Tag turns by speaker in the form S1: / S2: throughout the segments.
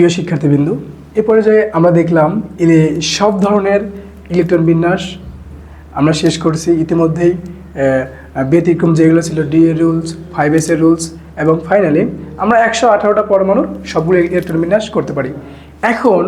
S1: প্রিয় শিক্ষার্থীবৃন্দু, এ পর্যায়ে আমরা দেখলাম ইলে সব ধরনের ইলেকট্রন বিন্যাস। আমরা শেষ করছি ইতিমধ্যেই ব্যতিক্রম যেগুলো ছিল DA rules five S A rules এবং ফাইনালি আমরা একশো আঠারোটা পরমাণুর সবগুলো ইলেকট্রন বিন্যাস করতে পারি। এখন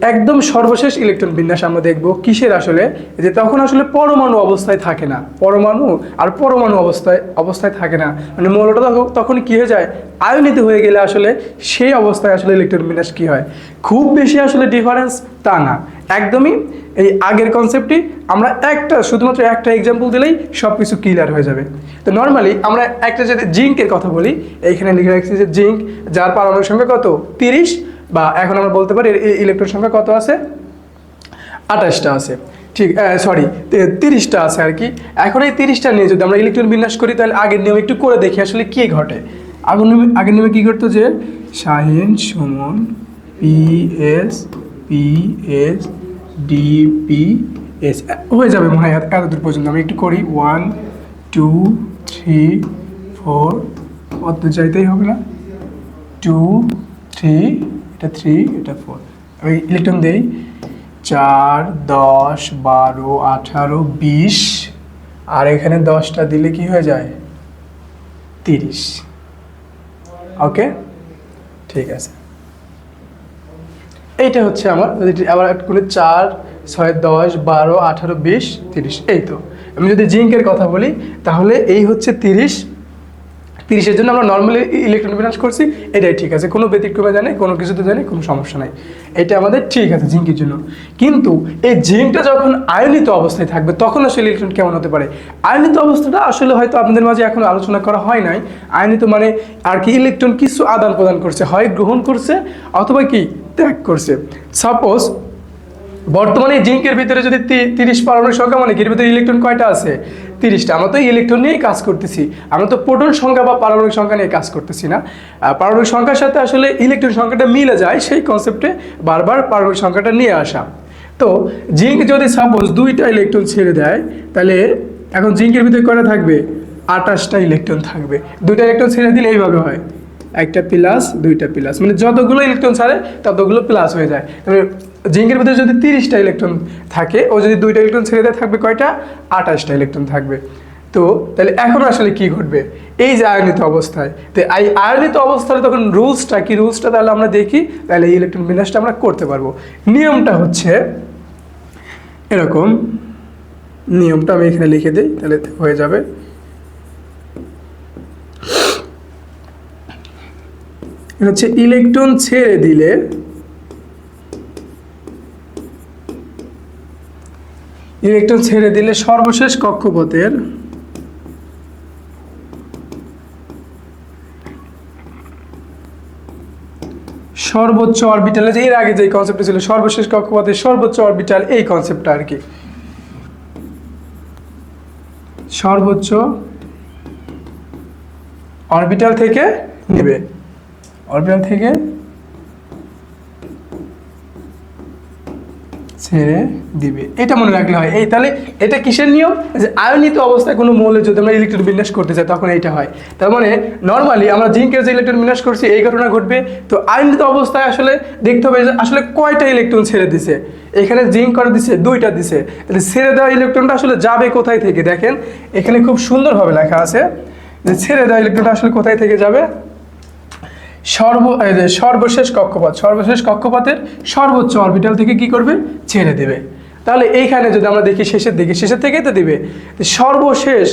S1: একদম সর্বশেষ ইলেকট্রন বিন্যাস আমরা দেখব কিসের আসলে? যে তখন আসলে পরমাণু অবস্থায় থাকে না। পরমাণু আর পরমাণু অবস্থায় অবস্থায় থাকে না। মানে মৌলটা তখন- কি হয়ে যায়? আয়নিত হয়ে গেলে আসলে সেই অবস্থায় আসলে ইলেকট্রন বিন্যাস কী হয়? খুব বেশি আসলে ডিফারেন্স তা না। একদমই এই আগের কনসেপ্টটি আমরা একটা, শুধুমাত্র একটা এক্সাম্পল দিলেই সব কিছু ক্লিয়ার হয়ে যাবে। তো নর্মালি আমরা একটা যদি জিঙ্কের কথা বলি, এইখানে লিখে রাখছি যে জিঙ্ক, যার পারমাণবিক সংখ্যা কত? তিরিশ। বা এখন আমরা বলতে পারি ইলেকট্রন সংখ্যা কত আছে? আঠাশটা আছে। ঠিক সরি তিরিশটা আছে আর কি। এখন এই তিরিশটা নিয়ে যদি আমরা ইলেকট্রন বিন্যাস করি, তাহলে আগের নিয়ম একটু করে দেখি আসলে কি ঘটে। আগের আগের নিয়মে কী করতো যে Shahin Suman P S P S D P S হয়ে যাবে মনে হয় এত এত দূর পর্যন্ত। আমি একটু করি। ওয়ান টু থ্রি ফোর অত চাইতেই হবে না। টু থ্রি এটা থ্রি এটা ফোর আমি ইলেকট্রন দেই। চার, দশ, বারো, আঠারো, বিশ। আর এখানে দশটা দিলে কি হয়ে যায়? তিরিশ। ওকে? ঠিক আছে। এইটা হচ্ছে আমার আবার করে, চার, ছয়, দশ, বারো, আঠারো, বিশ, তিরিশ। এই তো। আমি যদি জিঙ্কের কথা বলি, তাহলে এই হচ্ছে তিরিশ তিরিশের জন্য আমরা নর্মালি ইলেকট্রন বিন্যাস করছি, এটাই ঠিক আছে। কোনো ব্যতিক্রমে জানে, কোনো কিছুতে জানে, কোনো সমস্যা নাই। এটা আমাদের ঠিক আছে জিঙ্কের জন্য। কিন্তু এই জিঙ্কটা যখন আয়নিত অবস্থায় থাকবে, তখন আসলে ইলেকট্রন কেমন হতে পারে? আয়নিত অবস্থাটা আসলে হয়তো আপনাদের মাঝে এখন আলোচনা করা হয় নাই। আয়নিত মানে আর কি ইলেকট্রন কিছু আদান প্রদান করছে, হয় গ্রহণ করছে অথবা কি, ত্যাগ করছে। সাপোজ বর্তমানে জিঙ্কের ভিতরে যদি তিরিশ পারমাণবিক সংখ্যা মানে এর ভিতরে ইলেকট্রন কয়টা আছে? তিরিশটা। আমরা তো ইলেকট্রন নিয়েই কাজ করতেছি। আমরা তো প্রোটন সংখ্যা বা পারমাণবিক সংখ্যা নিয়ে কাজ করতেছি না। পারমাণবিক সংখ্যার সাথে আসলে ইলেকট্রন সংখ্যাটা মিলে যায় সেই কনসেপ্টে বারবার পারমাণবিক সংখ্যাটা নিয়ে আসা। তো জিঙ্ক যদি সাপোজ দুইটা ইলেকট্রন ছেড়ে দেয়, তাহলে এখন জিঙ্কের ভিতরে কয়টা থাকবে? আঠাশটা ইলেকট্রন থাকবে। দুইটা ইলেকট্রন ছেড়ে দিলে এইভাবে হয়। একটা প্লাস দুইটা প্লাস মানে যতগুলো ইলেকট্রন ছাড়ে, ততগুলো প্লাস হয়ে যায়। তবে জিঙ্কের ভিতরে যদি তিরিশটা ইলেকট্রন থাকে, ও যদি দুইটা ইলেকট্রন ছেড়ে দেয়, থাকবে কয়টা? আঠাশটা ইলেকট্রন থাকবে। তো, তাহলে এখন আসলে কি ঘটবে? এই যে আয়নিত অবস্থায়, তো এই আয়নিত অবস্থায় তখন রুলসটা কি? রুলসটা তাহলে আমরা দেখি, তাহলে এই ইলেকট্রন বিন্যাসটা আমরা করতে পারব। নিয়মটা হচ্ছে, এরকম, নিয়মটা আমি এখানে লিখে দিই, তাহলে হয়ে যাবে। হচ্ছে ইলেকট্রন ছেড়ে দিলে ইলেকট্রন ছেড়ে দিলে সর্বশেষ কক্ষপথের সর্বোচ্চ অরবিটালে যে এর আগে যে কনসেপ্টটা ছিল, সর্বশেষ কক্ষপথের সর্বোচ্চ অরবিটাল, এই কনসেপ্টটা আর কি। সর্বোচ্চ অরবিটাল থেকে নেবে। অরবিটাল থেকে ছেড়ে দিবে। এটা মনে রাখলে হয়। এই তাহলে এটা কিসের নিয়ম? যে আয়নিত অবস্থায় কোনো মৌলের যদি আমরা ইলেকট্রন বিন্যাস করতে চাই, তখন এইটা হয়। তার মানে নর্মালি আমরা জিঙ্কের যে ইলেকট্রন বিন্যাস করছি, এই ঘটনা ঘটবে। তো আয়নিত অবস্থায় আসলে দেখতে হবে যে আসলে কয়টা ইলেকট্রন ছেড়ে দিছে। এখানে জিঙ্ক করে দিছে? দুইটা দিছে। তাহলে ছেড়ে দেওয়া ইলেকট্রনটা আসলে যাবে কোথায় থেকে? দেখেন, এখানে খুব সুন্দরভাবে লেখা আছে যে ছেড়ে দেওয়া ইলেকট্রনটা আসলে কোথায় থেকে যাবে? সর্ব সর্বশেষ কক্ষপথ, সর্বশেষ কক্ষপথের সর্বোচ্চ অরবিটাল থেকে কি করবে? ছেড়ে দেবে। তাহলে এইখানে যদি আমরা দেখি শেষের দিকে, শেষের থেকেই তো দিবে। সর্বশেষ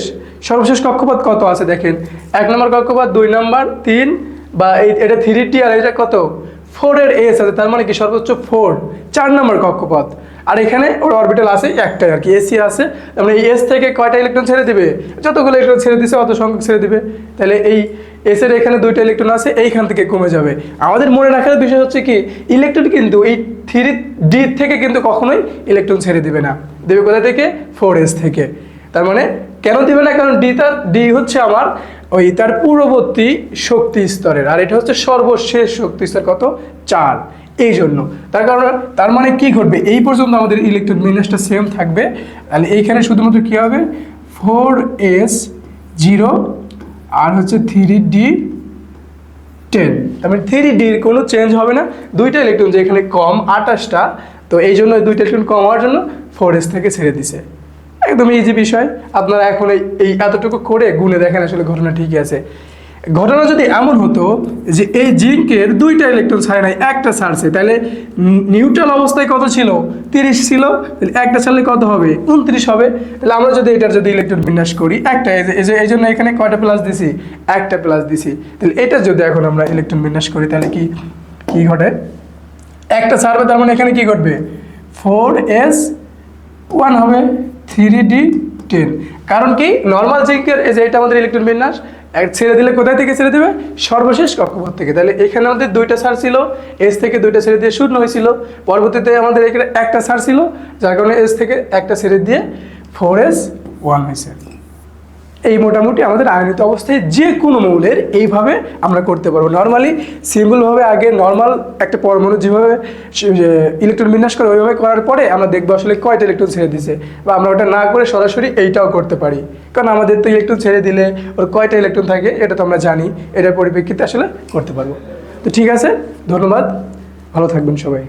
S1: সর্বশেষ কক্ষপথ কত আছে দেখেন? এক নম্বর কক্ষপথ দুই নম্বর, তিন, বা এই, এটা থ্রি টি আর এটা কত? ফোরের এস আছে, তার মানে কি সর্বোচ্চ ফোর চার নম্বর কক্ষপথ। আর এখানে ওর অরবিটাল আছে একটাই আর কি এসি আছে। মানে এস থেকে কয়টা ইলেকট্রন ছেড়ে দিবে? যতগুলো ইলেকট্রন ছেড়ে দিছে, অত সংখ্যক ছেড়ে দিবে। তাহলে এই এস এর এখানে দুইটা ইলেকট্রন আছে, এইখান থেকে কমে যাবে। আমাদের মনে রাখার বিষয় হচ্ছে কি ইলেকট্রন কিন্তু এই থ্রি ডি থেকে কিন্তু কখনোই ইলেকট্রন ছেড়ে দিবে না। দেবে কোথা থেকে? ফোর এস থেকে। তার মানে কেন দিবে না? কারণ ডি তার ডি হচ্ছে আমার ওই তার পূর্ববর্তী শক্তি স্তরের। আর এটা হচ্ছে সর্বশেষ শক্তি স্তর কত? চার। এই জন্য তার কারণ তার মানে কি ঘটবে? এই পর্যন্ত আমাদের ইলেকট্রন বিন্যাসটা সেম থাকবে। তাহলে এইখানে শুধুমাত্র কী হবে? ফোর এস জিরো আর হচ্ছে থ্রি ডি টেন তার মানে থ্রি ডির কোনো চেঞ্জ হবে না। দুইটা ইলেকট্রন যে এখানে কম, আঠাশটা, তো এই জন্য দুইটা ইলেকট্রন কম হওয়ার জন্য ফোর এস থেকে ছেড়ে দিছে। একদম ইজি বিষয়। আপনারা এখন এই এতটুকু করে গুনে দেখেন আসলে ঘটনা ঠিকই আছে। ঘটনা যদি এমন হতো যে এই জিঙ্কের দুইটা ইলেকট্রন ছাড়ে নাই, একটা ছাড়ছে, তাহলে নিউট্রাল অবস্থায় কত ছিল? তিরিশ ছিল একটা ছাড়লে কত হবে? উনত্রিশ হবে। তাহলে আমরা যদি এটার যদি ইলেকট্রন বিন্যাস করি, একটা, এই জন্য এখানে কয়টা প্লাস দিছি? একটা প্লাস দিছি। তাহলে এটা যদি এখন আমরা ইলেকট্রন বিন্যাস করি, তাহলে কি কি ঘটে? একটা ছাড়বে, তার মানে এখানে কি ঘটবে? ফোর এস ওয়ান হবে থ্রি ডি টেন কারণ কি? নর্মাল জিঙ্কের, এই যে, এটা আমাদের ইলেকট্রন বিন্যাস ছেড়ে দিলে কোথায় থেকে ছেড়ে দেবে? সর্বশেষ কক্ষপথ থেকে। তাহলে এখানে আমাদের দুইটা সার ছিল এস থেকে দুইটা ছেড়ে দিয়ে শূন্য হয়েছিল। পরবর্তীতে আমাদের এখানে একটা সার ছিল, যার কারণে এস থেকে একটা ছেড়ে দিয়ে ফোর এস ওয়ান হয়েছে। এই মোটামুটি আমাদের আয়নিত অবস্থায় যে কোনো মৌলের এইভাবে আমরা করতে পারব। নর্মালি সিম্পলভাবে আগে নর্মাল একটা পরমাণু যেভাবে ইলেকট্রন বিন্যাস করে ওইভাবে করার পরে আমরা দেখব আসলে কয়টা ইলেকট্রন ছেড়ে দিছে বা আমরা ওটা না করে সরাসরি এইটাও করতে পারি। কারণ আমাদের তো ইলেকট্রন ছেড়ে দিলে ওর কয়টা ইলেকট্রন থাকে এটা তো আমরা জানি, এটার পরিপ্রেক্ষিতে আসলে করতে পারব। তো ঠিক আছে, ধন্যবাদ। ভালো থাকবেন সবাই।